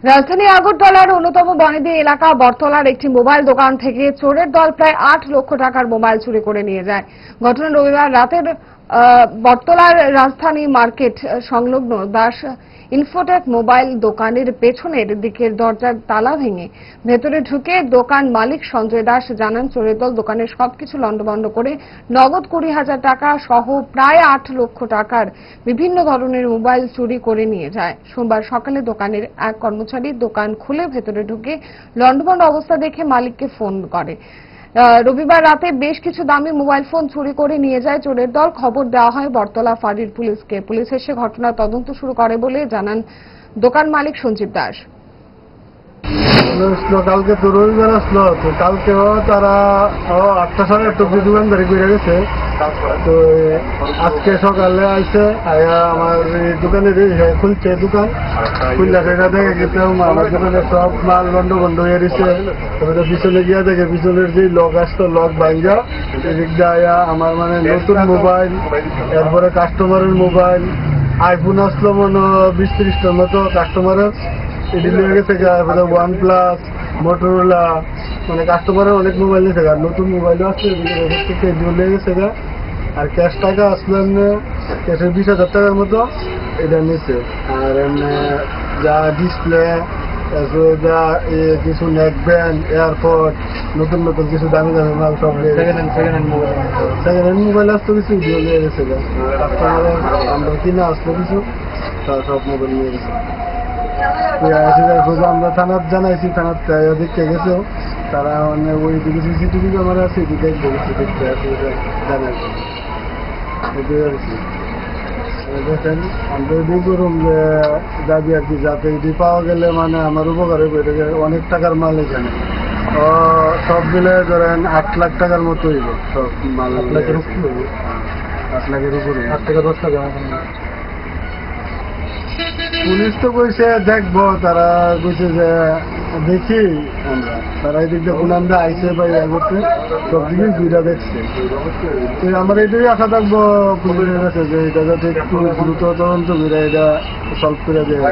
রাজধানী আগরতলার অন্যতম বনেদি এলাকা বটতলার একটি মোবাইল দোকান থেকে চোরের দল প্রায় আট লক্ষ টাকার মোবাইল চুরি করে নিয়ে যায়। ঘটনা রবিবার রাতের বটতলার রাজধানী মার্কেট সংলগ্ন দাস ইনফোটেক মোবাইল দোকানের পেছনের দিকের দরজার তালা ভেঙে ভেতরে ঢুকে দোকান মালিক সঞ্জয় দাস জানান, চোরের দল দোকানের সবকিছু লণ্ডভণ্ড করে নগদ কুড়ি হাজার টাকা সহ প্রায় আট লক্ষ টাকার বিভিন্ন ধরনের মোবাইল চুরি করে নিয়ে যায়। সোমবার সকালে দোকানের এক কর্মচারী দোকান খুলে ভেতরে ঢুকে লণ্ডভণ্ড অবস্থা দেখে মালিককে ফোন করে। রবিবার রাতে বেশ কিছু দামি মোবাইল ফোন চুরি করে নিয়ে যায় চোরের দল। খবর দেওয়া হয় বটতলা ফাঁড়ির পুলিশকে। পুলিশ এসে ঘটনার তদন্ত শুরু করে বলে জানান দোকান মালিক সঞ্জীব দাস। কালকে তো রবিবার আসলো, তো কালকেও তারা আটটা সাড়ে আটটা অব্দি দোকানদারি করে গেছে। তো আজকে সকালে আমার এই খুলছে দোকান সেটা দেখে গেছে আমার দোকানে সব মাল বন্ধ বন্ধ হয়ে গেছে তারপরে পিছনে গিয়া দেখে পিছনের যে লক আসতো, লক ভাঙ্গা, এদিক আয়া আমার মানে নতুন মোবাইল, এরপরে কাস্টমারের মোবাইল আইফোন আসলো মনে বিশ ত্রিশটার মতো কাস্টমারের এটি লেগে গেছে ওয়ান প্লাস মোটরোলা মানে কাস্টমারের অনেক মোবাইল নিয়েছে আর নতুন মোবাইলও আসছে লেগে গেছে গা। আর ক্যাশ টাকা আসলেন ক্যাশের বিশ হাজার টাকার মতো এটা নিচ্ছে আর এমনি যা ডিসপ্লে তারপরে যা কিছু নেক ব্যান্ড এয়ারপোর্ট নতুন নতুন কিছু দামি দামি মাল সব second hand second hand mobile second hand mobile আসতো কিছু দিয়ে গেছে আমরা কিনা আসলো কিছু তারা সব মোবাইল নিয়ে গেছে। আমরা থানার জানাইছি থানার দেখতে গেছে তারা মানে ওই দিকে সিসিটিভি ক্যামেরা আছে দেখতে জানাইছি। এটাই আর কি। দেখেন আমরা এটাই করুন যে দাবি আর কি যাতে এটি পাওয়া গেলে মানে আমার উপকারে যায় অনেক টাকার মাল এখানে। সব মিলে ধরেন আট লাখ টাকার মতো হইব সব মাল। আট লাখের উপরে আট লাখের উপরে। আট টাকা দশ টাকা। পুলিশ তো কইছে, দেখব। তারা কইছে যে, দেখি তারা এদিক দিয়ে পুনান্দা আইসে বা ইয়া করতে সব দিকে দুইটা দেখছে। তো আমার এটাই আশা থাকব পুলিশের কাছে যে এটা যাতে একটু দ্রুত তদন্ত করে এটা সলভ করে দেয়।